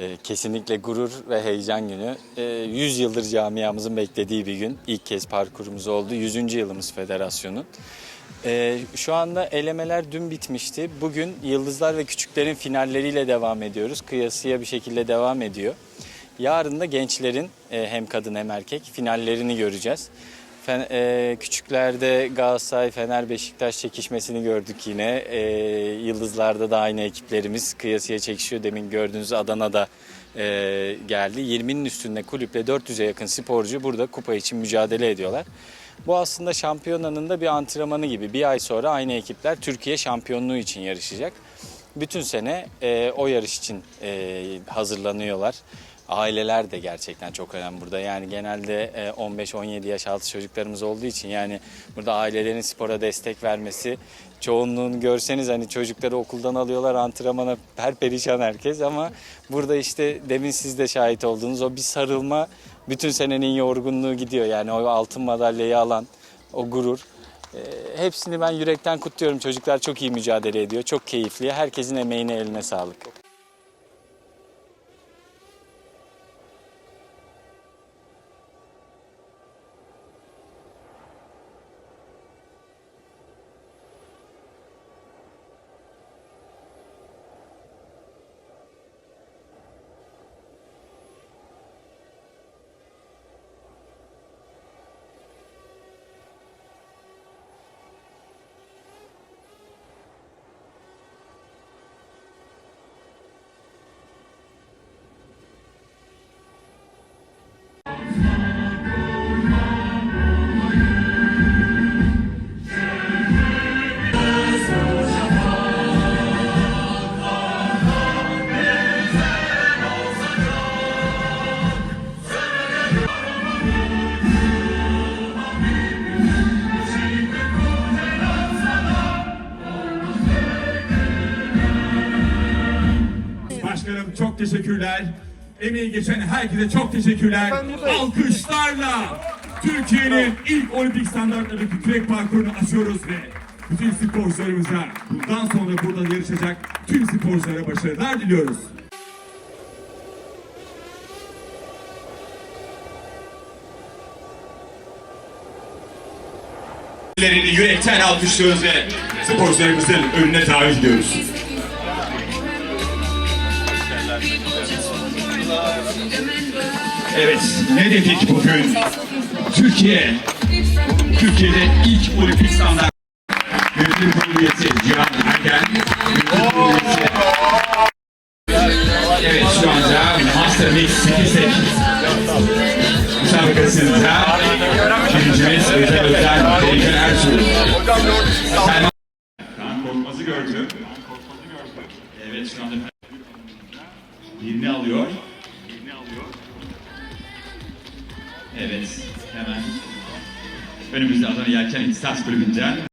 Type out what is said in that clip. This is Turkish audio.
Ee, kesinlikle gurur ve heyecan günü. Ee, 100 yıldır camiamızın beklediği bir gün. İlk kez parkurumuz oldu. 100. yılımız federasyonun. Ee, şu anda elemeler dün bitmişti. Bugün Yıldızlar ve Küçüklerin finalleriyle devam ediyoruz. Kıyasıya bir şekilde devam ediyor. Yarın da gençlerin e, hem kadın hem erkek finallerini göreceğiz. Fen, e, küçüklerde Galatasaray, Fener, Beşiktaş çekişmesini gördük yine. E, Yıldızlarda da aynı ekiplerimiz kıyasıya çekişiyor. Demin gördüğünüz Adana'da e, geldi. 20'nin üstünde kulüple 400'e yakın sporcu burada kupa için mücadele ediyorlar. Bu aslında şampiyonanın da bir antrenmanı gibi. Bir ay sonra aynı ekipler Türkiye şampiyonluğu için yarışacak. Bütün sene e, o yarış için e, hazırlanıyorlar. Aileler de gerçekten çok önemli burada. Yani genelde e, 15-17 yaş altı çocuklarımız olduğu için yani burada ailelerin spora destek vermesi çoğunluğunu görseniz hani çocukları okuldan alıyorlar antrenmana her perişan herkes ama burada işte demin siz de şahit olduğunuz o bir sarılma bütün senenin yorgunluğu gidiyor. Yani o altın madalyayı alan o gurur. E, hepsini ben yürekten kutluyorum. Çocuklar çok iyi mücadele ediyor. Çok keyifli. Herkesin emeğine eline sağlık. Çok teşekkürler. Emeği geçen herkese çok teşekkürler. Alkışlarla Türkiye'nin ilk olimpik standartlarındaki kürek parkurunu açıyoruz ve bütün sporcularımıza bundan sonra burada yarışacak tüm sporculara başarılar diliyoruz. Yürekten alkışlıyoruz ve sporcularımızın önüne davet ediyoruz. Evet, ne dedik bugün? Türkiye, Türkiye'de ilk olimpik standart kurulu üyesi Cihan Ergen. Evet, şu anda Master Mix 8 müsabakasında birincimiz Özel Özel Beyken Ertuğrul. Selman Korkmaz'ı gördüm. Evet, şu anda birini alıyor. Evet, hemen önümüzde Adana Yelken İhtisas Kulübü'nden